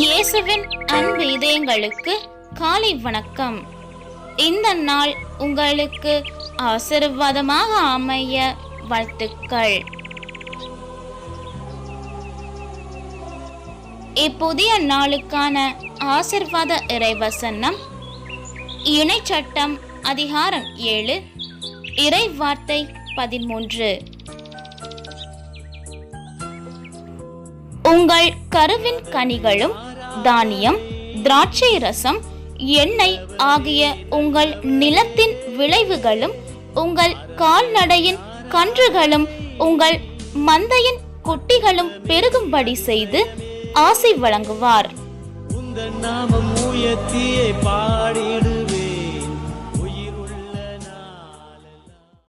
இயேசுவின் அன்பு இதயங்களுக்கு காலை வணக்கம். இந்த நாள் உங்களுக்கு ஆசீர்வாதமாக அமைய வாழ்த்துக்கள். இப்புதிய நாளுக்கான ஆசிர்வாத இறைவசனம் இணைச்சட்டம் அதிகாரம் ஏழு இறை வார்த்தை பதிமூன்று. உங்கள் கருவின் கனிகளும் தானியம் திராட்சை ரசம் எண்ணெய் ஆகிய உங்கள் நிலத்தின் விளைவுகளும் உங்கள் கால்நடையின் கன்றுகளும் உங்கள் மந்தையின் குட்டிகளும் பெருகும்படி செய்து ஆசை வழங்குவார். நாமம் உயர்த்தியே